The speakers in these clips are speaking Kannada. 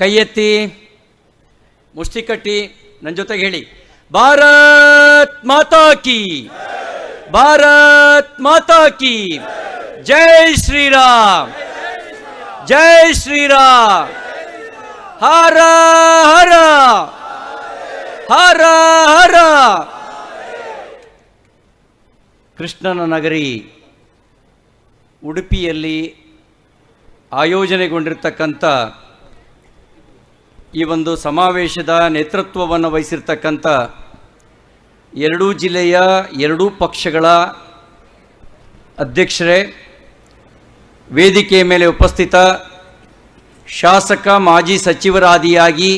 ಕೈ ಎತ್ತಿ ಮುಷ್ಟಿ ಕಟ್ಟಿ ನನ್ನ ಜೊತೆಗೆ ಹೇಳಿ, ಭಾರತ್ ಮಾತಾ ಕಿ, ಭಾರತ್ ಮಾತಾ ಕಿ, ಜೈ ಶ್ರೀರಾಮ್ ಜೈ ಶ್ರೀರಾಮ್, ಹರ ಹರ ಹರ ಹರ. ಕೃಷ್ಣನ ನಗರಿ ಉಡುಪಿಯಲ್ಲಿ ಆಯೋಜನೆಗೊಂಡಿರ್ತಕ್ಕಂಥ ಈ ಒಂದು ಸಮಾವೇಶದ ನೇತೃತ್ವವನ್ನು ವಹಿಸಿರ್ತಕ್ಕಂಥ ಎರಡೂ ಜಿಲ್ಲೆಯ ಎರಡೂ ಪಕ್ಷಗಳ ಅಧ್ಯಕ್ಷರೇ, ವೇದಿಕೆಯ ಮೇಲೆ ಉಪಸ್ಥಿತ ಶಾಸಕ, ಮಾಜಿ ಸಚಿವರಾದಿಯಾಗಿ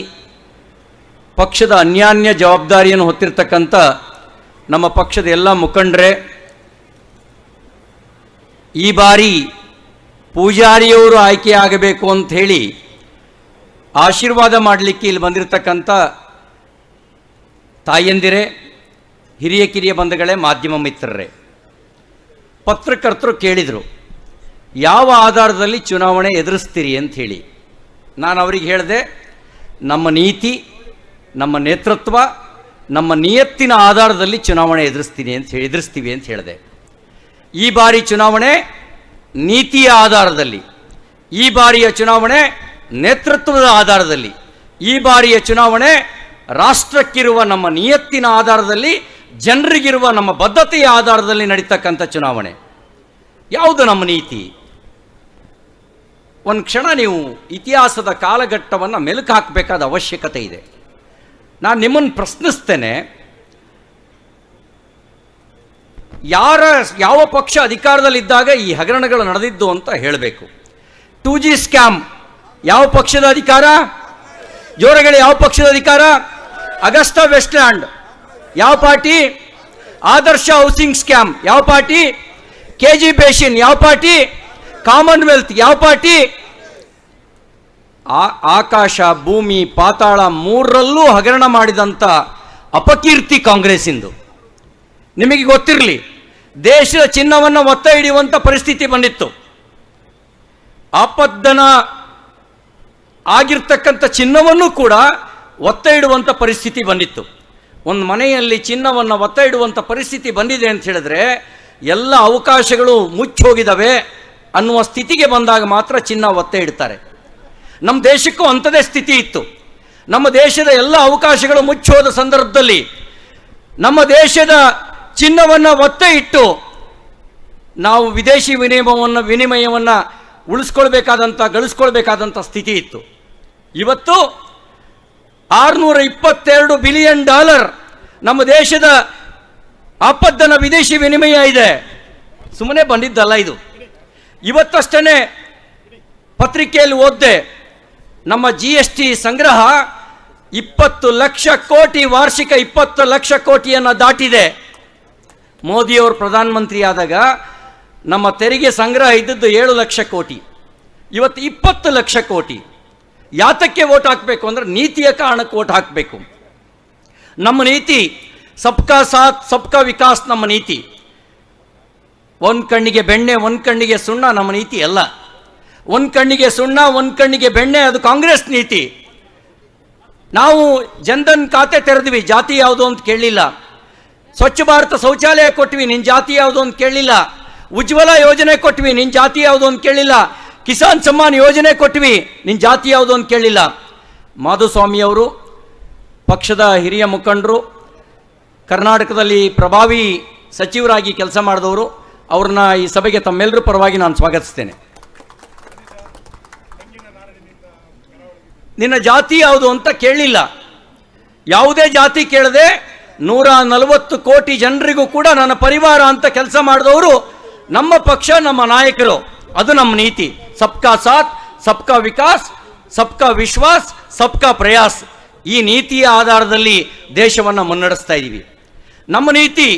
ಪಕ್ಷದ ಅನ್ಯಾನ್ಯ ಜವಾಬ್ದಾರಿಯನ್ನು ಹೊತ್ತಿರ್ತಕ್ಕಂಥ ನಮ್ಮ ಪಕ್ಷದ ಎಲ್ಲ ಮುಖಂಡರೇ, ಈ ಬಾರಿ ಪೂಜಾರಿಯವರು ಆಯ್ಕೆಯಾಗಬೇಕು ಅಂತ ಹೇಳಿ ಆಶೀರ್ವಾದ ಮಾಡಲಿಕ್ಕೆ ಇಲ್ಲಿ ಬಂದಿರತಕ್ಕಂಥ ತಾಯಂದಿರೇ, ಹಿರಿಯ ಕಿರಿಯ ಬಂಧುಗಳೇ, ಮಾಧ್ಯಮ ಮಿತ್ರರೇ. ಪತ್ರಕರ್ತರು ಕೇಳಿದರು, ಯಾವ ಆಧಾರದಲ್ಲಿ ಚುನಾವಣೆ ಎದುರಿಸ್ತೀರಿ ಅಂತ ಹೇಳಿ. ನಾನು ಅವರಿಗೆ ಹೇಳಿದೆ, ನಮ್ಮ ನೀತಿ, ನಮ್ಮ ನೇತೃತ್ವ, ನಮ್ಮ ನಿಯತ್ತಿನ ಆಧಾರದಲ್ಲಿ ಚುನಾವಣೆ ಎದುರಿಸ್ತೀನಿ ಅಂತ ಹೇಳಿ, ಎದುರಿಸ್ತೀವಿ ಅಂತ ಹೇಳಿದೆ. ಈ ಬಾರಿ ಚುನಾವಣೆ ನೀತಿಯ ಆಧಾರದಲ್ಲಿ, ಈ ಬಾರಿಯ ಚುನಾವಣೆ ನೇತೃತ್ವದ ಆಧಾರದಲ್ಲಿ ಈ ಬಾರಿಯ ಚುನಾವಣೆ ರಾಷ್ಟ್ರಕ್ಕಿರುವ ನಮ್ಮ ನಿಯತ್ತಿನ ಆಧಾರದಲ್ಲಿ, ಜನರಿಗಿರುವ ನಮ್ಮ ಬದ್ಧತೆಯ ಆಧಾರದಲ್ಲಿ ನಡೀತಕ್ಕಂಥ ಚುನಾವಣೆ. ಯಾವುದು ನಮ್ಮ ನೀತಿ? ಒಂದು ಕ್ಷಣ ನೀವು ಇತಿಹಾಸದ ಕಾಲಘಟ್ಟವನ್ನು ಮೆಲುಕು ಹಾಕಬೇಕಾದ ಅವಶ್ಯಕತೆ ಇದೆ. ನಾನು ನಿಮ್ಮನ್ನು ಪ್ರಶ್ನಿಸ್ತೇನೆ, ಯಾರ, ಯಾವ ಪಕ್ಷ ಅಧಿಕಾರದಲ್ಲಿದ್ದಾಗ ಈ ಹಗರಣಗಳು ನಡೆದಿದ್ದು ಅಂತ ಹೇಳಬೇಕು. ಟು ಜಿ ಸ್ಕ್ಯಾಮ್ ಯಾವ ಪಕ್ಷದ ಅಧಿಕಾರ? ಜೋರಗಳ ಯಾವ ಪಕ್ಷದ ಅಧಿಕಾರ? Agusta Westland. ಯಾವ ಪಾರ್ಟಿ? Adarsh housing scam. ಯಾವ ಪಾರ್ಟಿ? ಕೆ ಜಿ ಬೇಸಿನ್ ಯಾವ ಪಾರ್ಟಿ? ಕಾಮನ್ವೆಲ್ತ್. ಯಾವ ಪಾರ್ಟಿ? ಆ- ಆಕಾಶ, ಭೂಮಿ, ಪಾತಾಳ ಮೂರರಲ್ಲೂ ಹಗರಣ ಮಾಡಿದಂಥ ಅಪಕೀರ್ತಿ ಕಾಂಗ್ರೆಸ್ಸಿಂದು. ನಿಮಗೆ ಗೊತ್ತಿರಲಿ, ದೇಶದ ಚಿನ್ನವನ್ನು ಒತ್ತ ಹಿಡಿಯುವಂಥ ಪರಿಸ್ಥಿತಿ ಬಂದಿತ್ತು. ಆಪದ್ದನ ಆಗಿರ್ತಕ್ಕಂಥ ಚಿನ್ನವನ್ನು ಕೂಡ ಒತ್ತ ಇಡುವಂಥ ಪರಿಸ್ಥಿತಿ ಬಂದಿತ್ತು. ಒಂದು ಮನೆಯಲ್ಲಿ ಚಿನ್ನವನ್ನು ಒತ್ತ ಇಡುವಂಥ ಪರಿಸ್ಥಿತಿ ಬಂದಿದೆ ಅಂತ ಹೇಳಿದ್ರೆ ಎಲ್ಲ ಅವಕಾಶಗಳು ಮುಚ್ಚಿ ಹೋಗಿದ್ದಾವೆ ಅನ್ನುವ ಸ್ಥಿತಿಗೆ ಬಂದಾಗ ಮಾತ್ರ ಚಿನ್ನ ಒತ್ತ ಇಡ್ತಾರೆ. ನಮ್ಮ ದೇಶಕ್ಕೂ ಅಂಥದೇ ಸ್ಥಿತಿ ಇತ್ತು. ನಮ್ಮ ದೇಶದ ಎಲ್ಲ ಅವಕಾಶಗಳು ಮುಚ್ಚೋದ ಸಂದರ್ಭದಲ್ಲಿ ನಮ್ಮ ದೇಶದ ಚಿನ್ನವನ್ನು ಒತ್ತೆ ಇಟ್ಟು ನಾವು ವಿದೇಶಿ ವಿನಿಮಯವನ್ನು ವಿನಿಮಯವನ್ನು ಉಳಿಸ್ಕೊಳ್ಬೇಕಾದಂಥ ಗಳಿಸ್ಕೊಳ್ಬೇಕಾದಂಥ ಸ್ಥಿತಿ ಇತ್ತು. ಇವತ್ತು ಆರುನೂರ ಇಪ್ಪತ್ತೆರಡು ಬಿಲಿಯನ್ ಡಾಲರ್ ನಮ್ಮ ದೇಶದ ಆಪದ್ದನ ವಿದೇಶಿ ವಿನಿಮಯ ಇದೆ. ಸುಮ್ಮನೆ ಬಂದಿದ್ದಲ್ಲ ಇದು. ಇವತ್ತಷ್ಟೇ ಪತ್ರಿಕೆಯಲ್ಲಿ ಓದ್ದೆ, ನಮ್ಮ ಜಿ ಎಸ್ ಟಿ ಸಂಗ್ರಹ ಇಪ್ಪತ್ತು ಲಕ್ಷ ಕೋಟಿ, ವಾರ್ಷಿಕ ಇಪ್ಪತ್ತು ಲಕ್ಷ ಕೋಟಿಯನ್ನು ದಾಟಿದೆ. ಮೋದಿಯವರು ಪ್ರಧಾನಮಂತ್ರಿ ಆದಾಗ ನಮ್ಮ ತೆರಿಗೆ ಸಂಗ್ರಹ ಇದ್ದದ್ದು ಏಳು ಲಕ್ಷ ಕೋಟಿ. ಇವತ್ತು ಇಪ್ಪತ್ತು ಲಕ್ಷ ಕೋಟಿ. ಯಾತಕ್ಕೆ ಓಟ್ ಹಾಕಬೇಕು ಅಂದರೆ ನೀತಿಯ ಕಾರಣಕ್ಕೆ ಓಟ್ ಹಾಕಬೇಕು. ನಮ್ಮ ನೀತಿ, ಸಬ್ಕಾ ಸಾಥ್, ಸಬ್ಕಾ ವಿಕಾಸ್ ನಮ್ಮ ನೀತಿ. ಒಂದು ಕಣ್ಣಿಗೆ ಬೆಣ್ಣೆ, ಒಂದು ಕಣ್ಣಿಗೆ ಸುಣ್ಣ ನಮ್ಮ ನೀತಿ ಅಲ್ಲ. ಒಂದು ಕಣ್ಣಿಗೆ ಸುಣ್ಣ, ಒಂದು ಕಣ್ಣಿಗೆ ಬೆಣ್ಣೆ, ಅದು ಕಾಂಗ್ರೆಸ್ ನೀತಿ. ನಾವು ಜನ್ಧನ್ ಖಾತೆ ತೆರೆದ್ವಿ, ಜಾತಿ ಯಾವುದು ಅಂತ ಕೇಳಲಿಲ್ಲ ಸ್ವಚ್ಛ ಭಾರತ ಶೌಚಾಲಯ ಕೊಟ್ವಿ ನಿನ್ನ ಜಾತಿ ಯಾವುದು ಅಂತ ಕೇಳಲಿಲ್ಲ ಉಜ್ವಲ ಯೋಜನೆ ಕೊಟ್ವಿ ನಿನ್ನ ಜಾತಿ ಯಾವುದು ಅಂತ ಕೇಳಲಿಲ್ಲ ಕಿಸಾನ್ ಸಮ್ಮಾನ್ ಯೋಜನೆ ಕೊಟ್ವಿ ನಿನ್ನ ಜಾತಿ ಯಾವುದು ಅಂತ ಕೇಳಲಿಲ್ಲ ಮಾಧುಸ್ವಾಮಿಯವರು ಪಕ್ಷದ ಹಿರಿಯ ಮುಖಂಡರು, ಕರ್ನಾಟಕದಲ್ಲಿ ಪ್ರಭಾವಿ ಸಚಿವರಾಗಿ ಕೆಲಸ ಮಾಡಿದವರು, ಅವ್ರನ್ನ ಈ ಸಭೆಗೆ ತಮ್ಮೆಲ್ಲರ ಪರವಾಗಿ ನಾನು ಸ್ವಾಗತಿಸ್ತೇನೆ. ನಿನ್ನ ಜಾತಿ ಯಾವುದು ಅಂತ ಕೇಳಲಿಲ್ಲ ಯಾವುದೇ ಜಾತಿ ಕೇಳದೆ ನೂರ ನಲವತ್ತು ಕೋಟಿ ಜನರಿಗೂ ಕೂಡ ನನ್ನ ಪರಿವಾರ ಅಂತ ಕೆಲಸ ಮಾಡಿದವರು ನಮ್ಮ ಪಕ್ಷ, ನಮ್ಮ ನಾಯಕರು. ಅದು ನಮ್ಮ ನೀತಿ. ಸಬ್ಕಾ ಸಾಥ್, ಸಬ್ಕಾ ವಿಕಾಸ್, ಸಬ್ಕಾ ವಿಶ್ವಾಸ್, ಸಬ್ಕಾ ಪ್ರಯಾಸ್. ಈ ನೀತಿಯ ಆಧಾರದಲ್ಲಿ ದೇಶವನ್ನು ಮುನ್ನಡೆಸ್ತಾ ಇದ್ದೀವಿ ನಮ್ಮ ನೀತಿ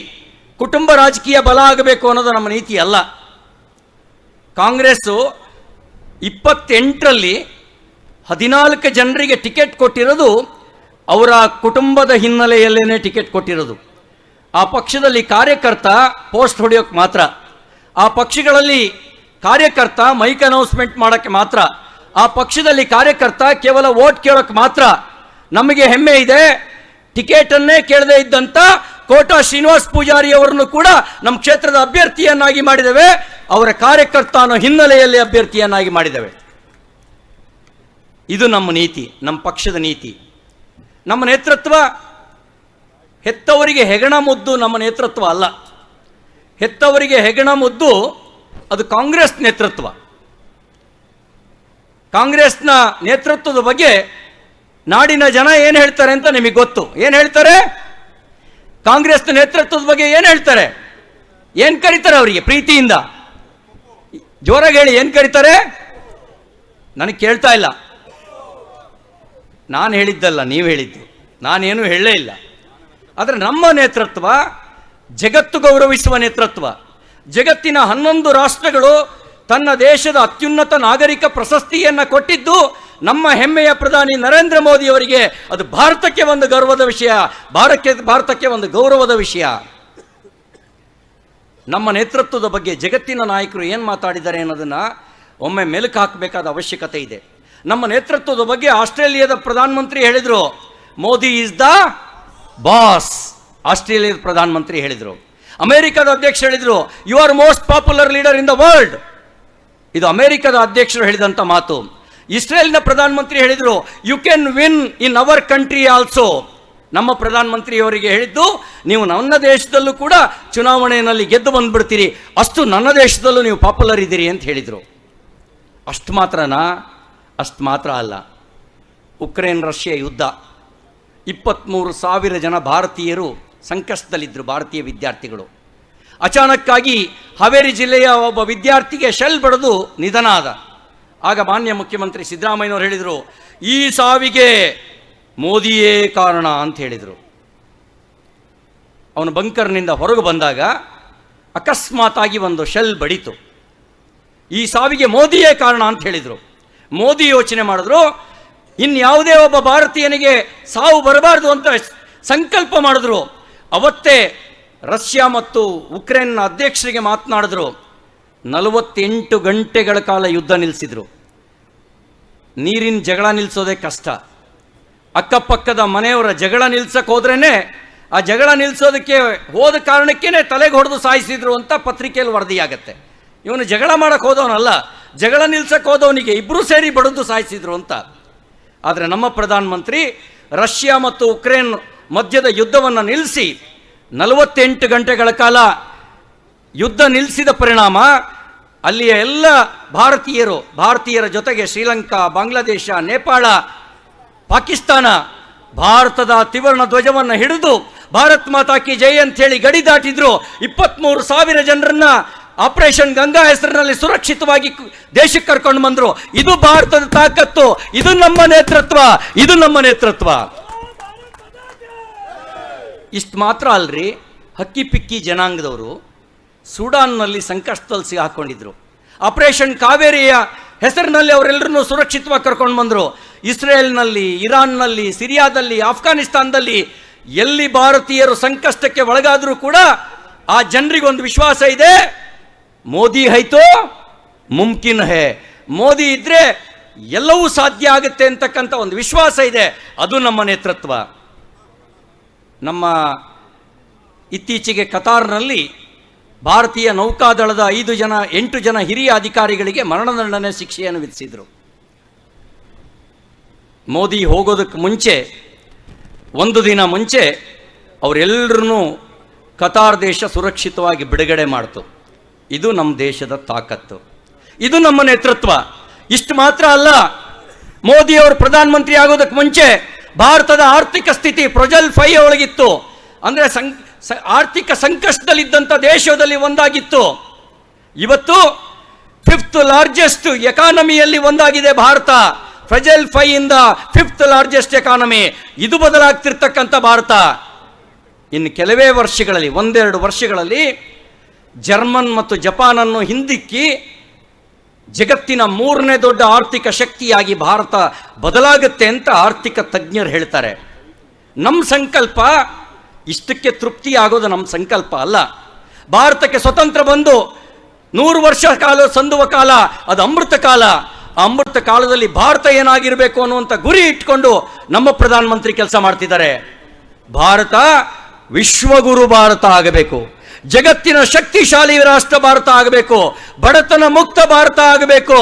ಕುಟುಂಬ ರಾಜಕೀಯ ಬಲ ಆಗಬೇಕು ಅನ್ನೋದು ನಮ್ಮ ನೀತಿ ಅಲ್ಲ. ಕಾಂಗ್ರೆಸ್ಸು ಇಪ್ಪತ್ತೆಂಟರಲ್ಲಿ ಹದಿನಾಲ್ಕು ಜನರಿಗೆ ಟಿಕೆಟ್ ಕೊಟ್ಟಿರೋದು ಅವರ ಕುಟುಂಬದ ಹಿನ್ನೆಲೆಯಲ್ಲೇ ಟಿಕೆಟ್ ಕೊಟ್ಟಿರೋದು. ಆ ಪಕ್ಷದಲ್ಲಿ ಕಾರ್ಯಕರ್ತ ಪೋಸ್ಟ್ ಹೊಡೆಯೋಕ್ಕೆ ಮಾತ್ರ. ಆ ಪಕ್ಷಗಳಲ್ಲಿ ಕಾರ್ಯಕರ್ತ ಮೈಕ್ ಅನೌನ್ಸ್ಮೆಂಟ್ ಮಾಡೋಕ್ಕೆ ಮಾತ್ರ. ಆ ಪಕ್ಷದಲ್ಲಿ ಕಾರ್ಯಕರ್ತ ಕೇವಲ ವೋಟ್ ಕೇಳೋಕ್ಕೆ ಮಾತ್ರ. ನಮಗೆ ಹೆಮ್ಮೆ ಇದೆ. ಟಿಕೆಟನ್ನೇ ಕೇಳದೇ ಇದ್ದಂಥ ಕೋಟಾ ಶ್ರೀನಿವಾಸ್ ಪೂಜಾರಿ ಅವರನ್ನು ಕೂಡ ನಮ್ಮ ಕ್ಷೇತ್ರದ ಅಭ್ಯರ್ಥಿಯನ್ನಾಗಿ ಮಾಡಿದ್ದೇವೆ. ಅವರ ಕಾರ್ಯಕರ್ತ ಅನ್ನೋ ಹಿನ್ನೆಲೆಯಲ್ಲಿ ಅಭ್ಯರ್ಥಿಯನ್ನಾಗಿ ಮಾಡಿದ್ದೇವೆ. ಇದು ನಮ್ಮ ನೀತಿ, ನಮ್ಮ ಪಕ್ಷದ ನೀತಿ. ನಮ್ಮ ನೇತೃತ್ವ ಹೆತ್ತವರಿಗೆ ಹೆಗಣ ಮುದ್ದು ನಮ್ಮ ನೇತೃತ್ವ ಅಲ್ಲ. ಹೆತ್ತವರಿಗೆ ಹೆಗಣ ಮುದ್ದು ಅದು ಕಾಂಗ್ರೆಸ್ ನೇತೃತ್ವ. ಕಾಂಗ್ರೆಸ್ನ ನೇತೃತ್ವದ ಬಗ್ಗೆ ನಾಡಿನ ಜನ ಏನು ಹೇಳ್ತಾರೆ ಅಂತ ನಿಮಗೆ ಗೊತ್ತು. ಏನು ಹೇಳ್ತಾರೆ? ಕಾಂಗ್ರೆಸ್ನ ನೇತೃತ್ವದ ಬಗ್ಗೆ ಏನು ಹೇಳ್ತಾರೆ? ಏನು ಕರೀತಾರೆ ಅವರಿಗೆ ಪ್ರೀತಿಯಿಂದ? ಜೋರಾಗಿ ಹೇಳಿ, ಏನು ಕರೀತಾರೆ? ನನಗೆ ಕೇಳ್ತಾ ಇಲ್ಲ. ನಾನು ಹೇಳಿದ್ದಲ್ಲ, ನೀವು ಹೇಳಿದ್ದು. ನಾನೇನು ಹೇಳಲೇ ಇಲ್ಲ. ಆದರೆ ನಮ್ಮ ನೇತೃತ್ವ ಜಗತ್ತು ಗೌರವಿಸುವ ನೇತೃತ್ವ. ಜಗತ್ತಿನ ಹನ್ನೊಂದು ರಾಷ್ಟ್ರಗಳು ತನ್ನ ದೇಶದ ಅತ್ಯುನ್ನತ ನಾಗರಿಕ ಪ್ರಶಸ್ತಿಯನ್ನು ಕೊಟ್ಟಿದ್ದು ನಮ್ಮ ಹೆಮ್ಮೆಯ ಪ್ರಧಾನಿ ನರೇಂದ್ರ ಮೋದಿ ಅವರಿಗೆ ಅದು ಭಾರತಕ್ಕೆ ಒಂದು ಗೌರವದ ವಿಷಯ ಭಾರತಕ್ಕೆ ಭಾರತಕ್ಕೆ ಒಂದು ಗೌರವದ ವಿಷಯ. ನಮ್ಮ ನೇತೃತ್ವದ ಬಗ್ಗೆ ಜಗತ್ತಿನ ನಾಯಕರು ಏನು ಮಾತಾಡಿದ್ದಾರೆ ಅನ್ನೋದನ್ನು ಒಮ್ಮೆ ಮೆಲುಕು ಹಾಕಬೇಕಾದ ಅವಶ್ಯಕತೆ ಇದೆ. ನಮ್ಮ ನೇತೃತ್ವದ ಬಗ್ಗೆ ಆಸ್ಟ್ರೇಲಿಯಾದ ಪ್ರಧಾನಮಂತ್ರಿ ಹೇಳಿದರು, ಮೋದಿ ಇಸ್ ದ ಬಾಸ್, ಆಸ್ಟ್ರೇಲಿಯಾದ ಪ್ರಧಾನಮಂತ್ರಿ ಹೇಳಿದರು. ಅಮೆರಿಕದ ಅಧ್ಯಕ್ಷ ಹೇಳಿದರು you are most popular leader in the world ಇದು ಅಮೆರಿಕದ ಅಧ್ಯಕ್ಷರು ಹೇಳಿದಂಥ ಮಾತು. ಇಸ್ರೇಲ್ನ ಪ್ರಧಾನಮಂತ್ರಿ ಹೇಳಿದರು you can win in our country also ನಮ್ಮ ಪ್ರಧಾನಮಂತ್ರಿಯವರಿಗೆ ಹೇಳಿದ್ದು, ನೀವು ನನ್ನ ದೇಶದಲ್ಲೂ ಕೂಡ ಚುನಾವಣೆಯಲ್ಲಿ ಗೆದ್ದು ಬಂದ್ಬಿಡ್ತೀರಿ. ಅಷ್ಟು ನನ್ನ ದೇಶದಲ್ಲೂ ನೀವು ಪಾಪ್ಯುಲರ್ ಇದ್ದೀರಿ ಅಂತ ಹೇಳಿದರು. ಅಷ್ಟು ಮಾತ್ರನಾ? ಅಷ್ಟು ಮಾತ್ರ ಅಲ್ಲ. ಉಕ್ರೇನ್ ರಷ್ಯಾ ಯುದ್ಧ. ಇಪ್ಪತ್ತ್ಮೂರು ಸಾವಿರ ಜನ ಭಾರತೀಯರು ಸಂಕಷ್ಟದಲ್ಲಿದ್ದರು ಭಾರತೀಯ ವಿದ್ಯಾರ್ಥಿಗಳು. ಅಚಾನಕ್ಕಾಗಿ ಹಾವೇರಿ ಜಿಲ್ಲೆಯ ಒಬ್ಬ ವಿದ್ಯಾರ್ಥಿಗೆ ಶೆಲ್ ಬಡಿದು ನಿಧನ ಆದ. ಆಗ ಮಾನ್ಯ ಮುಖ್ಯಮಂತ್ರಿ ಸಿದ್ದರಾಮಯ್ಯನವರು ಹೇಳಿದರು, ಈ ಸಾವಿಗೆ ಮೋದಿಯೇ ಕಾರಣ ಅಂತ ಹೇಳಿದರು. ಅವನು ಬಂಕರ್ನಿಂದ ಹೊರಗೆ ಬಂದಾಗ ಅಕಸ್ಮಾತಾಗಿ ಒಂದು ಶೆಲ್ ಬಡಿತು. ಈ ಸಾವಿಗೆ ಮೋದಿಯೇ ಕಾರಣ ಅಂತ ಹೇಳಿದರು. ಮೋದಿ ಯೋಚನೆ ಮಾಡಿದ್ರು, ಇನ್ಯಾವುದೇ ಒಬ್ಬ ಭಾರತೀಯನಿಗೆ ಸಾವು ಬರಬಾರ್ದು ಅಂತ ಸಂಕಲ್ಪ ಮಾಡಿದ್ರು. ಅವತ್ತೇ ರಷ್ಯಾ ಮತ್ತು ಉಕ್ರೇನ್ನ ಅಧ್ಯಕ್ಷರಿಗೆ ಮಾತನಾಡಿದ್ರು. ನಲವತ್ತೆಂಟು ಗಂಟೆಗಳ ಕಾಲ ಯುದ್ಧ ನಿಲ್ಲಿಸಿದ್ರು ನೀರಿನ ಜಗಳ ನಿಲ್ಲಿಸೋದೇ ಕಷ್ಟ. ಅಕ್ಕಪಕ್ಕದ ಮನೆಯವರ ಜಗಳ ನಿಲ್ಸಕ್ಕೆ ಹೋದ್ರೇ ಆ ಜಗಳ ನಿಲ್ಲಿಸೋದಕ್ಕೆ ಹೋದ ಕಾರಣಕ್ಕೇ ತಲೆಗೆ ಹೊಡೆದು ಸಾಯಿಸಿದ್ರು ಅಂತ ಪತ್ರಿಕೆಯಲ್ಲಿ ವರದಿಯಾಗತ್ತೆ. ಇವನು ಜಗಳ ಮಾಡಕ್ಕೆ ಹೋದವನಲ್ಲ, ಜಗಳ ನಿಲ್ಸಕ್ಕೆ ಹೋದವನಿಗೆ ಇಬ್ಬರೂ ಸೇರಿ ಬಡಿದು ಸಾಯಿಸಿದ್ರು ಅಂತ. ಆದರೆ ನಮ್ಮ ಪ್ರಧಾನಮಂತ್ರಿ ರಷ್ಯಾ ಮತ್ತು ಉಕ್ರೇನ್ ಮಧ್ಯದ ಯುದ್ಧವನ್ನು ನಿಲ್ಲಿಸಿ ನಲವತ್ತೆಂಟು ಗಂಟೆಗಳ ಕಾಲ ಯುದ್ಧ ನಿಲ್ಲಿಸಿದ ಪರಿಣಾಮ ಅಲ್ಲಿಯ ಎಲ್ಲ ಭಾರತೀಯರು, ಭಾರತೀಯರ ಜೊತೆಗೆ ಶ್ರೀಲಂಕಾ, ಬಾಂಗ್ಲಾದೇಶ, ನೇಪಾಳ, ಪಾಕಿಸ್ತಾನ ಭಾರತದ ತಿವರ್ಣ ಧ್ವಜವನ್ನು ಹಿಡಿದು ಭಾರತ್ ಮಾತಾ ಕಿ ಜೈ ಅಂತ ಹೇಳಿ ಗಡಿ ದಾಟಿದ್ರು. ಇಪ್ಪತ್ಮೂರು ಸಾವಿರ ಜನರನ್ನ ಆಪರೇಷನ್ ಗಂಗಾ ಹೆಸರಿನಲ್ಲಿ ಸುರಕ್ಷಿತವಾಗಿ ದೇಶಕ್ಕೆ ಕರ್ಕೊಂಡು ಬಂದ್ರು. ಇದು ಭಾರತದ ತಾಕತ್ತು, ಇದು ನಮ್ಮ ನೇತೃತ್ವ, ಇದು ನಮ್ಮ ನೇತೃತ್ವ. ಇಷ್ಟು ಮಾತ್ರ ಅಲ್ರಿ. ಹಕ್ಕಿ ಪಿಕ್ಕಿ ಜನಾಂಗದವರು ಸೂಡಾನ್ನಲ್ಲಿ ಸಂಕಷ್ಟದಲ್ಲಿ ಸಿಗಾಕೊಂಡಿದ್ರು. ಆಪರೇಷನ್ ಕಾವೇರಿಯ ಹೆಸರಿನಲ್ಲಿ ಅವರೆಲ್ಲರನ್ನು ಸುರಕ್ಷಿತವಾಗಿ ಕರ್ಕೊಂಡು ಬಂದರು. ಇಸ್ರೇಲ್ನಲ್ಲಿ, ಇರಾನ್ನಲ್ಲಿ, ಸಿರಿಯಾದಲ್ಲಿ, ಆಫ್ಘಾನಿಸ್ತಾನದಲ್ಲಿ ಎಲ್ಲಿ ಭಾರತೀಯರು ಸಂಕಷ್ಟಕ್ಕೆ ಒಳಗಾದರೂ ಕೂಡ ಆ ಜನರಿಗೊಂದು ವಿಶ್ವಾಸ ಇದೆ. ಮೋದಿ ಹೈತೋ? ಮುಮ್ಕಿನ್ ಹೇ. ಮೋದಿ ಇದ್ದರೆ ಎಲ್ಲವೂ ಸಾಧ್ಯ ಆಗುತ್ತೆ ಅಂತಕ್ಕಂಥ ಒಂದು ವಿಶ್ವಾಸ ಇದೆ. ಅದು ನಮ್ಮ ನೇತೃತ್ವ. ನಮ್ಮ ಇತ್ತೀಚೆಗೆ ಕತಾರ್ನಲ್ಲಿ ಭಾರತೀಯ ನೌಕಾದಳದ ಐದು ಜನ, ಎಂಟು ಜನ ಹಿರಿಯ ಅಧಿಕಾರಿಗಳಿಗೆ ಮರಣದಂಡನೆ ಶಿಕ್ಷೆಯನ್ನು ವಿಧಿಸಿದರು. ಮೋದಿ ಹೋಗೋದಕ್ಕೆ ಮುಂಚೆ, ಒಂದು ದಿನ ಮುಂಚೆ ಅವರೆಲ್ಲರನ್ನೂ ಕತಾರ್ ದೇಶ ಸುರಕ್ಷಿತವಾಗಿ ಬಿಡುಗಡೆ ಮಾಡ್ತು. ಇದು ನಮ್ಮ ದೇಶದ ತಾಕತ್ತು. ಇದು ನಮ್ಮ ನೇತೃತ್ವ. ಇಷ್ಟು ಮಾತ್ರ ಅಲ್ಲ, ಮೋದಿ ಅವರು ಪ್ರಧಾನಮಂತ್ರಿ ಆಗೋದಕ್ಕೆ ಮುಂಚೆ ಭಾರತದ ಆರ್ಥಿಕ ಸ್ಥಿತಿ ಪ್ರೊಜಲ್ ಫೈ ಒಳಗಿತ್ತು. ಅಂದರೆ ಸಂ ಆರ್ಥಿಕ ಸಂಕಷ್ಟದಲ್ಲಿದ್ದಂಥ ದೇಶದಲ್ಲಿ ಒಂದಾಗಿತ್ತು. ಇವತ್ತು ಫಿಫ್ತ್ ಲಾರ್ಜೆಸ್ಟ್ ಎಕಾನಮಿಯಲ್ಲಿ ಒಂದಾಗಿದೆ ಭಾರತ. ಫ್ರಜಲ್ ಫೈ ಇಂದ ಫಿಫ್ತ್ ಲಾರ್ಜೆಸ್ಟ್ ಎಕಾನಮಿ ಇದು ಬದಲಾಗ್ತಿರ್ತಕ್ಕಂಥ ಭಾರತ. ಇನ್ನು ಕೆಲವೇ ವರ್ಷಗಳಲ್ಲಿ, ಒಂದೆರಡು ವರ್ಷಗಳಲ್ಲಿ ಜರ್ಮನ್ ಮತ್ತು ಜಪಾನನ್ನು ಹಿಂದಿಕ್ಕಿ ಜಗತ್ತಿನ ಮೂರನೇ ದೊಡ್ಡ ಆರ್ಥಿಕ ಶಕ್ತಿಯಾಗಿ ಭಾರತ ಬದಲಾಗುತ್ತೆ ಅಂತ ಆರ್ಥಿಕ ತಜ್ಞರು ಹೇಳ್ತಾರೆ. ನಮ್ಮ ಸಂಕಲ್ಪ ಇಷ್ಟಕ್ಕೆ ತೃಪ್ತಿ ಆಗೋದು ನಮ್ಮ ಸಂಕಲ್ಪ ಅಲ್ಲ. ಭಾರತಕ್ಕೆ ಸ್ವತಂತ್ರ ಬಂದು ನೂರು ವರ್ಷ ಕಾಲ ಸಂದುವ ಕಾಲ, ಅದು ಅಮೃತ ಕಾಲ. ಅಮೃತ ಕಾಲದಲ್ಲಿ ಭಾರತ ಏನಾಗಿರಬೇಕು ಅನ್ನುವಂಥ ಗುರಿ ಇಟ್ಕೊಂಡು ನಮ್ಮ ಪ್ರಧಾನಮಂತ್ರಿ ಕೆಲಸ ಮಾಡ್ತಿದ್ದಾರೆ. ಭಾರತ ವಿಶ್ವಗುರು ಭಾರತ ಆಗಬೇಕು. ಜಗತ್ತಿನ ಶಕ್ತಿಶಾಲಿ ರಾಷ್ಟ್ರ ಭಾರತ ಆಗಬೇಕು, ಬಡತನ ಮುಕ್ತ ಭಾರತ ಆಗಬೇಕು.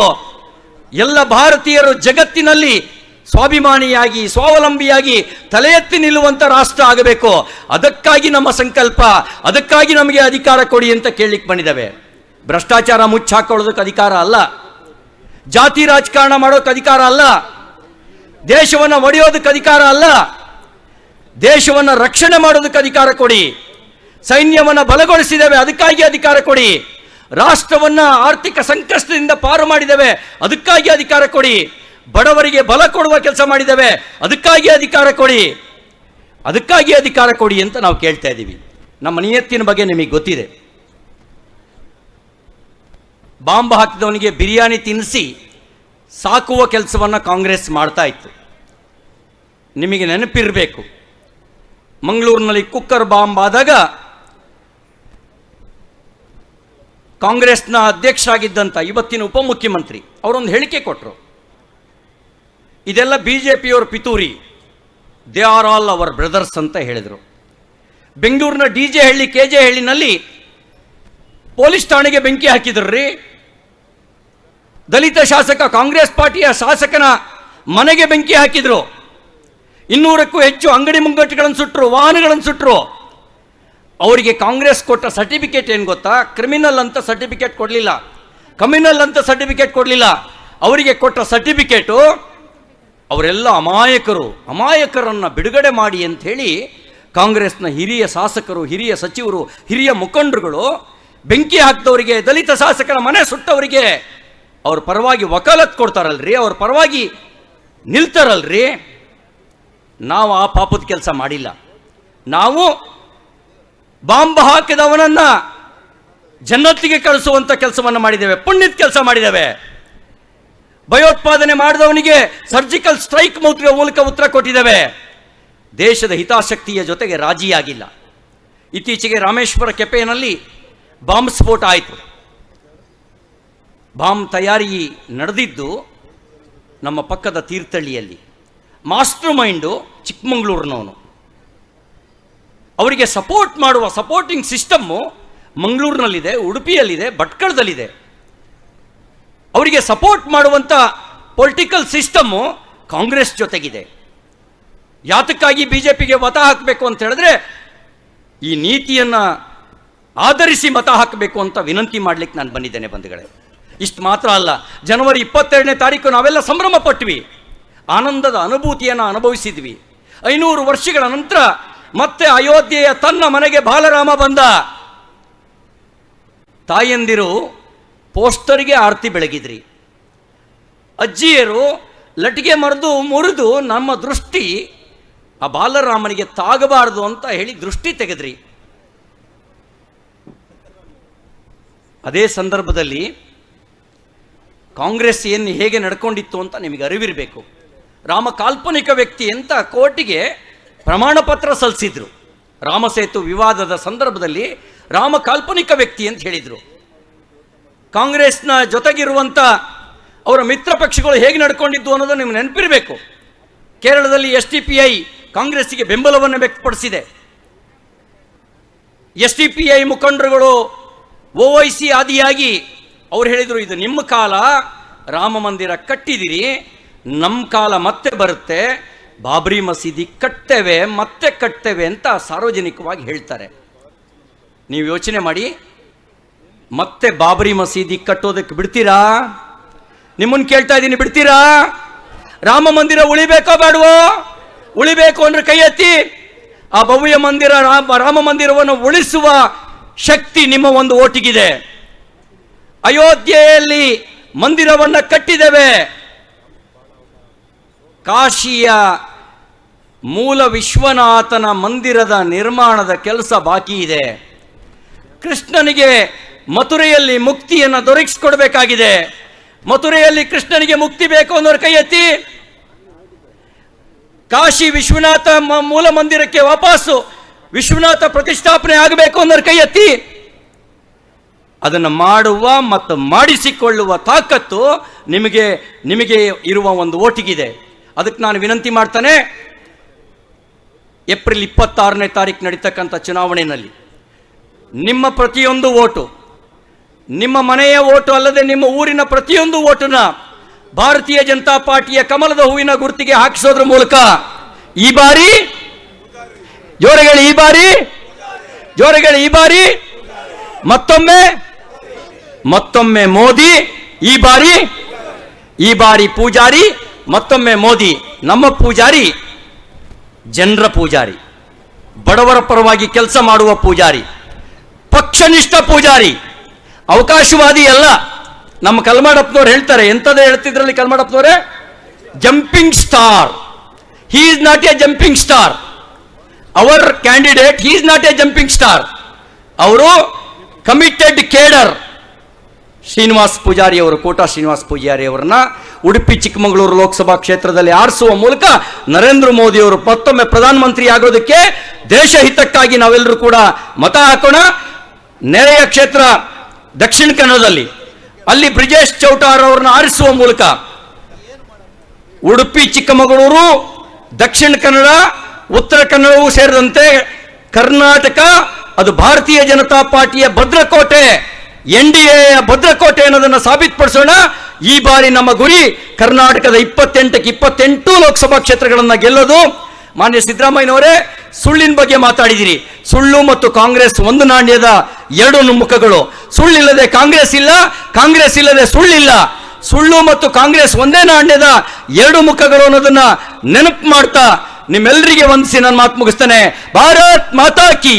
ಎಲ್ಲ ಭಾರತೀಯರು ಜಗತ್ತಿನಲ್ಲಿ ಸ್ವಾಭಿಮಾನಿಯಾಗಿ, ಸ್ವಾವಲಂಬಿಯಾಗಿ ತಲೆ ಎತ್ತಿ ನಿಲ್ಲುವಂತ ರಾಷ್ಟ್ರ ಆಗಬೇಕು. ಅದಕ್ಕಾಗಿ ನಮ್ಮ ಸಂಕಲ್ಪ, ಅದಕ್ಕಾಗಿ ನಮಗೆ ಅಧಿಕಾರ ಕೊಡಿ ಅಂತ ಕೇಳಲಿಕ್ಕೆ ಬಂದಿದ್ದಾವೆ. ಭ್ರಷ್ಟಾಚಾರ ಮುಚ್ಚಾಕೊಳ್ಳೋದಕ್ಕೆ ಅಧಿಕಾರ ಅಲ್ಲ. ಜಾತಿ ರಾಜಕಾರಣ ಮಾಡೋಕೆ ಅಧಿಕಾರ ಅಲ್ಲ. ದೇಶವನ್ನು ಒಡೆಯೋದಕ್ಕೆ ಅಧಿಕಾರ ಅಲ್ಲ. ದೇಶವನ್ನು ರಕ್ಷಣೆ ಮಾಡೋದಕ್ಕೆ ಅಧಿಕಾರ ಕೊಡಿ. ಸೈನ್ಯವನ್ನು ಬಲಗೊಳಿಸಿದ್ದೇವೆ ಅದಕ್ಕಾಗಿ ಅಧಿಕಾರ ಕೊಡಿ. ರಾಷ್ಟ್ರವನ್ನು ಆರ್ಥಿಕ ಸಂಕಷ್ಟದಿಂದ ಪಾರು ಮಾಡಿದ್ದೇವೆ ಅದಕ್ಕಾಗಿ ಅಧಿಕಾರ ಕೊಡಿ. ಬಡವರಿಗೆ ಬಲ ಕೊಡುವ ಕೆಲಸ ಮಾಡಿದ್ದೇವೆ ಅದಕ್ಕಾಗಿ ಅಧಿಕಾರ ಕೊಡಿ. ಅದಕ್ಕಾಗಿ ಅಧಿಕಾರ ಕೊಡಿ ಅಂತ ನಾವು ಕೇಳ್ತಾ ಇದ್ದೀವಿ. ನಮ್ಮ ನಿಯತ್ತಿನ ಬಗ್ಗೆ ನಿಮಗೆ ಗೊತ್ತಿದೆ. ಬಾಂಬ್ ಹಾಕಿದವನಿಗೆ ಬಿರಿಯಾನಿ ತಿನ್ನಿಸಿ ಸಾಕುವ ಕೆಲಸವನ್ನು ಕಾಂಗ್ರೆಸ್ ಮಾಡ್ತಾ ಇತ್ತು. ನಿಮಗೆ ನೆನಪಿರಬೇಕು. ಮಂಗಳೂರಿನಲ್ಲಿ ಕುಕ್ಕರ್ ಬಾಂಬ್ ಆದಾಗ ಕಾಂಗ್ರೆಸ್ನ ಅಧ್ಯಕ್ಷರಾಗಿದ್ದಂಥ ಇವತ್ತಿನ ಉಪಮುಖ್ಯಮಂತ್ರಿ, ಅವರೊಂದು ಹೇಳಿಕೆ ಕೊಟ್ಟರು ಇದೆಲ್ಲ ಬಿ ಜೆ ಪಿಯವ್ರ ಪಿತೂರಿ. They are all our brothers ಅಂತ ಹೇಳಿದರು. ಬೆಂಗಳೂರಿನ D J Halli, K J ಹಳ್ಳಿನಲ್ಲಿ ಪೊಲೀಸ್ ಠಾಣೆಗೆ ಬೆಂಕಿ ಹಾಕಿದ್ರು. ರೀ ದಲಿತ ಶಾಸಕ, ಕಾಂಗ್ರೆಸ್ ಪಾರ್ಟಿಯ ಶಾಸಕನ ಮನೆಗೆ ಬೆಂಕಿ ಹಾಕಿದ್ರು. ಇನ್ನೂರಕ್ಕೂ ಹೆಚ್ಚು ಅಂಗಡಿ ಮುಂಗಟ್ಟುಗಳನ್ನು ಸುಟ್ಟರು ವಾಹನಗಳನ್ನು ಸುಟ್ಟರು ಅವರಿಗೆ ಕಾಂಗ್ರೆಸ್ ಕೊಟ್ಟ ಸರ್ಟಿಫಿಕೇಟ್ ಏನು ಗೊತ್ತಾ? ಕ್ರಿಮಿನಲ್ ಅಂತ ಸರ್ಟಿಫಿಕೇಟ್ ಕೊಡಲಿಲ್ಲ. ಕಮ್ಯುನಲ್ ಅಂತ ಸರ್ಟಿಫಿಕೇಟ್ ಕೊಡಲಿಲ್ಲ. ಅವರಿಗೆ ಕೊಟ್ಟ ಸರ್ಟಿಫಿಕೇಟು ಅವರೆಲ್ಲ ಅಮಾಯಕರು. ಅಮಾಯಕರನ್ನು ಬಿಡುಗಡೆ ಮಾಡಿ ಅಂಥೇಳಿ ಕಾಂಗ್ರೆಸ್ನ ಹಿರಿಯ ಶಾಸಕರು, ಹಿರಿಯ ಸಚಿವರು, ಹಿರಿಯ ಮುಖಂಡರುಗಳು ಬೆಂಕಿ ಹಾಕಿದವರಿಗೆ, ದಲಿತ ಶಾಸಕರ ಮನೆ ಸುಟ್ಟವರಿಗೆ ಅವ್ರ ಪರವಾಗಿ ವಕಾಲತ್ ಕೊಡ್ತಾರಲ್ರಿ, ಅವ್ರ ಪರವಾಗಿ ನಿಲ್ತಾರಲ್ರಿ. ನಾವು ಆ ಪಾಪದ ಕೆಲಸ ಮಾಡಿಲ್ಲ. ನಾವು ಬಾಂಬ್ ಹಾಕಿದವನನ್ನ ಜನ್ನತ್ತಿಗೆ ಕಳಿಸುವಂತ ಕೆಲಸವನ್ನು ಮಾಡಿದ್ದೇವೆ, ಪುಣ್ಯದ ಕೆಲಸ ಮಾಡಿದ್ದೇವೆ. ಭಯೋತ್ಪಾದನೆ ಮಾಡಿದವನಿಗೆ ಸರ್ಜಿಕಲ್ ಸ್ಟ್ರೈಕ್ ಮೂಲಕ ಉತ್ತರ ಕೊಟ್ಟಿದ್ದೇವೆ. ದೇಶದ ಹಿತಾಸಕ್ತಿಯ ಜೊತೆಗೆ ರಾಜಿಯಾಗಿಲ್ಲ. ಇತ್ತೀಚೆಗೆ ರಾಮೇಶ್ವರ ಕೆಪೆಯಲ್ಲಿ ಬಾಂಬ್ ಸ್ಫೋಟ ಆಯಿತು. ಬಾಂಬ್ ತಯಾರಿ ನಡೆದಿದ್ದು ನಮ್ಮ ಪಕ್ಕದ ತೀರ್ಥಳ್ಳಿಯಲ್ಲಿ ಮಾಸ್ಟರ್ ಮೈಂಡು ಚಿಕ್ಕಮಂಗ್ಳೂರಿನವನು. ಅವರಿಗೆ ಸಪೋರ್ಟ್ ಮಾಡುವ ಸಪೋರ್ಟಿಂಗ್ ಸಿಸ್ಟಮ್ಮು ಮಂಗಳೂರಿನಲ್ಲಿದೆ, ಉಡುಪಿಯಲ್ಲಿದೆ, ಭಟ್ಕಳದಲ್ಲಿದೆ. ಅವರಿಗೆ ಸಪೋರ್ಟ್ ಮಾಡುವಂಥ ಪೊಲಿಟಿಕಲ್ ಸಿಸ್ಟಮ್ಮು ಕಾಂಗ್ರೆಸ್ ಜೊತೆಗಿದೆ. ಯಾತಕ್ಕಾಗಿ ಬಿ ಜೆ ಪಿಗೆ ಮತ ಹಾಕಬೇಕು ಅಂತ ಹೇಳಿದ್ರೆ, ಈ ನೀತಿಯನ್ನು ಆಧರಿಸಿ ಮತ ಹಾಕಬೇಕು ಅಂತ ವಿನಂತಿ ಮಾಡಲಿಕ್ಕೆ ನಾನು ಬಂದಿದ್ದೇನೆ ಬಂಧುಗಳೇ. ಇಷ್ಟು ಮಾತ್ರ ಅಲ್ಲ, ಜನವರಿ ಇಪ್ಪತ್ತೆರಡನೇ ತಾರೀಕು ನಾವೆಲ್ಲ ಸಂಭ್ರಮ ಪಟ್ವಿ ಆನಂದದ ಅನುಭೂತಿಯನ್ನು ಅನುಭವಿಸಿದ್ವಿ. ಐನೂರು ವರ್ಷಗಳ ನಂತರ ಮತ್ತೆ ಅಯೋಧ್ಯೆಯ ತನ್ನ ಮನೆಗೆ ಬಾಲರಾಮ ಬಂದ. ತಾಯಂದಿರು ಪೋಸ್ಟರಿಗೆ ಆರತಿ ಬೆಳಗಿದ್ರಿ. ಅಜ್ಜಿಯರು ಲಟಿಗೆ ಮರೆದು ಮುರಿದು ನಮ್ಮ ದೃಷ್ಟಿ ಆ ಬಾಲರಾಮನಿಗೆ ತಾಗಬಾರದು ಅಂತ ಹೇಳಿ ದೃಷ್ಟಿ ತೆಗೆದ್ರಿ. ಅದೇ ಸಂದರ್ಭದಲ್ಲಿ ಕಾಂಗ್ರೆಸ್ ಏನು ಹೇಗೆ ನಡ್ಕೊಂಡಿತ್ತು ಅಂತ ನಿಮಗೆ ಅರಿವಿರಬೇಕು. ರಾಮ ಕಾಲ್ಪನಿಕ ವ್ಯಕ್ತಿ ಅಂತ ಕೋರ್ಟಿಗೆ ಪ್ರಮಾಣ ಪತ್ರ ಸಲ್ಲಿಸಿದ್ರು ರಾಮಸೇತು ವಿವಾದದ ಸಂದರ್ಭದಲ್ಲಿ ರಾಮ ಕಾಲ್ಪನಿಕ ವ್ಯಕ್ತಿ ಅಂತ ಹೇಳಿದರು. ಕಾಂಗ್ರೆಸ್ನ ಜೊತೆಗಿರುವಂಥ ಅವರ ಮಿತ್ರ ಪಕ್ಷಗಳು ಹೇಗೆ ನಡ್ಕೊಂಡಿದ್ದು ಅನ್ನೋದು ನಿಮ್ಗೆ ನೆನಪಿರಬೇಕು. ಕೇರಳದಲ್ಲಿ ಎಸ್ ಟಿ ಪಿ ಐ ಕಾಂಗ್ರೆಸ್ಸಿಗೆ ಬೆಂಬಲವನ್ನು ವ್ಯಕ್ತಪಡಿಸಿದೆ. ಎಸ್ ಟಿ ಪಿ ಐ ಮುಖಂಡರುಗಳು ಓ ಐ ಸಿ ಆದಿಯಾಗಿ ಅವ್ರು ಹೇಳಿದರು, ಇದು ನಿಮ್ಮ ಕಾಲ, ರಾಮ ಮಂದಿರ ಕಟ್ಟಿದಿರಿ ನಮ್ಮ ಕಾಲ ಮತ್ತೆ ಬರುತ್ತೆ ಬಾಬ್ರಿ ಮಸೀದಿ ಕಟ್ತೇವೆ ಮತ್ತೆ ಕಟ್ತೇವೆ ಅಂತ ಸಾರ್ವಜನಿಕವಾಗಿ ಹೇಳ್ತಾರೆ. ನೀವು ಯೋಚನೆ ಮಾಡಿ, ಮತ್ತೆ ಬಾಬರಿ ಮಸೀದಿ ಕಟ್ಟೋದಕ್ಕೆ ಬಿಡ್ತೀರಾ? ನಿಮ್ಮನ್ನು ಕೇಳ್ತಾ ಇದ್ದೀನಿ, ಬಿಡ್ತೀರಾ? ರಾಮ ಮಂದಿರ ಉಳಿಬೇಕೋ ಬೇಡವೋ? ಉಳಿಬೇಕು ಅಂದ್ರೆ ಕೈ ಎತ್ತಿ. ಆ ಭವ್ಯ ಮಂದಿರ, ರಾಮ ರಾಮ ಮಂದಿರವನ್ನು ಉಳಿಸುವ ಶಕ್ತಿ ನಿಮ್ಮ ಒಂದು ಓಟಿಗಿದೆ. ಅಯೋಧ್ಯೆಯಲ್ಲಿ ಮಂದಿರವನ್ನು ಕಟ್ಟಿದ್ದೇವೆ. ಕಾಶಿಯ ಮೂಲ ವಿಶ್ವನಾಥನ ಮಂದಿರದ ನಿರ್ಮಾಣದ ಕೆಲಸ ಬಾಕಿ ಇದೆ. ಕೃಷ್ಣನಿಗೆ ಮಥುರೆಯಲ್ಲಿ ಮುಕ್ತಿಯನ್ನು ದೊರಕಿಸಿಕೊಡ್ಬೇಕಾಗಿದೆ. ಮಥುರೆಯಲ್ಲಿ ಕೃಷ್ಣನಿಗೆ ಮುಕ್ತಿ ಬೇಕು ಅನ್ನೋರು ಕೈ ಎತ್ತಿ. ಕಾಶಿ ವಿಶ್ವನಾಥ ಮೂಲ ಮಂದಿರಕ್ಕೆ ವಾಪಸ್ಸು. ವಿಶ್ವನಾಥ ಪ್ರತಿಷ್ಠಾಪನೆ ಆಗಬೇಕು ಅನ್ನೋರು ಕೈ ಎತ್ತಿ. ಅದನ್ನು ಮಾಡುವ ಮತ್ತು ಮಾಡಿಸಿಕೊಳ್ಳುವ ತಾಕತ್ತು ನಿಮಗೆ ನಿಮಗೆ ಇರುವ ಒಂದು ಓಟಿಗಿದೆ. ಅದಕ್ಕೆ ನಾನು ವಿನಂತಿ ಮಾಡ್ತಾನೆ, ಏಪ್ರಿಲ್ ಇಪ್ಪತ್ತಾರನೇ ತಾರೀಕು ನಡೀತಕ್ಕಂಥ ಚುನಾವಣೆಯಲ್ಲಿ ನಿಮ್ಮ ಪ್ರತಿಯೊಂದು ಓಟು, ನಿಮ್ಮ ಮನೆಯ ಓಟು ಅಲ್ಲದೆ ನಿಮ್ಮ ಊರಿನ ಪ್ರತಿಯೊಂದು ಓಟನ್ನ ಭಾರತೀಯ ಜನತಾ ಪಾರ್ಟಿಯ ಕಮಲದ ಹೂವಿನ ಗುರುತಿಗೆ ಹಾಕಿಸೋದ್ರ ಮೂಲಕ ಈ ಬಾರಿ, ಜೋರಗಳು ಈ ಬಾರಿ, ಜೋರಗಳು ಈ ಬಾರಿ, ಮತ್ತೊಮ್ಮೆ ಮತ್ತೊಮ್ಮೆ ಮೋದಿ ಈ ಬಾರಿ ಈ ಬಾರಿ ಪೂಜಾರಿ ಮತ್ತೊಮ್ಮೆ ಮೋದಿ, ನಮ್ಮ ಪೂಜಾರಿ ಜನರ ಪೂಜಾರಿ, ಬಡವರ ಪರವಾಗಿ ಕೆಲಸ ಮಾಡುವ ಪೂಜಾರಿ, ಪಕ್ಷನಿಷ್ಠ ಪೂಜಾರಿ, ಅವಕಾಶವಾದಿ ಅಲ್ಲ. ನಮ್ಮ ಕಲ್ಮಾಡಪ್ಪನವ್ರು ಹೇಳ್ತಾರೆ, ಎಂಥದ್ದು ಹೇಳ್ತಿದ್ರಲ್ಲಿ ಕಲ್ಮಾಡಪ್ಪನವರೇ? Jumping star. He is not a jumping star. Our candidate he is not a jumping star. ಅವರು ಕಮಿಟೆಡ್ ಕೇಡರ್ ಶ್ರೀನಿವಾಸ್ ಪೂಜಾರಿ ಅವರು, ಕೋಟಾ ಶ್ರೀನಿವಾಸ್ ಪೂಜಾರಿ ಅವರನ್ನ ಉಡುಪಿ ಚಿಕ್ಕಮಗಳೂರು ಲೋಕಸಭಾ ಕ್ಷೇತ್ರದಲ್ಲಿ ಆರಿಸುವ ಮೂಲಕ ನರೇಂದ್ರ ಮೋದಿ ಅವರು ಮತ್ತೊಮ್ಮೆ ಪ್ರಧಾನಮಂತ್ರಿ ಆಗೋದಕ್ಕೆ ದೇಶ ಹಿತಕ್ಕಾಗಿ ನಾವೆಲ್ಲರೂ ಕೂಡ ಮತ ಹಾಕೋಣ. ನೆರೆಯ ಕ್ಷೇತ್ರ ದಕ್ಷಿಣ ಕನ್ನಡದಲ್ಲಿ ಅಲ್ಲಿ ಬ್ರಿಜೇಶ್ ಚೌಟಾರ್ ಅವರನ್ನು ಆರಿಸುವ ಮೂಲಕ ಉಡುಪಿ ಚಿಕ್ಕಮಗಳೂರು, ದಕ್ಷಿಣ ಕನ್ನಡ, ಉತ್ತರ ಕನ್ನಡವೂ ಸೇರಿದಂತೆ ಕರ್ನಾಟಕ, ಅದು ಭಾರತೀಯ ಜನತಾ ಪಾರ್ಟಿಯ ಭದ್ರಕೋಟೆ. ಎನ್ ಡಿ ಎ ಭದ್ರಕೋಟೆ ಅನ್ನೋದನ್ನು ಸಾಬೀತುಪಡಿಸೋಣ. ಈ ಬಾರಿ ನಮ್ಮ ಗುರಿ ಕರ್ನಾಟಕದ ಇಪ್ಪತ್ತೆಂಟಕ್ಕೆ ಇಪ್ಪತ್ತೆಂಟು ಲೋಕಸಭಾ ಕ್ಷೇತ್ರಗಳನ್ನು ಗೆಲ್ಲೋದು. ಮಾನ್ಯ ಸಿದ್ದರಾಮಯ್ಯನವರೇ, ಸುಳ್ಳಿನ ಬಗ್ಗೆ ಮಾತಾಡಿದಿರಿ. ಸುಳ್ಳು ಮತ್ತು ಕಾಂಗ್ರೆಸ್ ಒಂದು ನಾಣ್ಯದ ಎರಡು ಮುಖಗಳು ಸುಳ್ಳಿಲ್ಲದೆ ಕಾಂಗ್ರೆಸ್ ಇಲ್ಲ, ಕಾಂಗ್ರೆಸ್ ಇಲ್ಲದೆ ಸುಳ್ಳಿಲ್ಲ. ಸುಳ್ಳು ಮತ್ತು ಕಾಂಗ್ರೆಸ್ ಒಂದೇ ನಾಣ್ಯದ ಎರಡು ಮುಖಗಳು ಅನ್ನೋದನ್ನ ನೆನಪು ಮಾಡ್ತಾ ನಿಮ್ಮೆಲ್ಲರಿಗೆ ವಂದಿಸಿ ನನ್ನ ಮಾತು ಮುಗಿಸ್ತೇನೆ. ಭಾರತ್ ಮಾತಾ ಕಿ.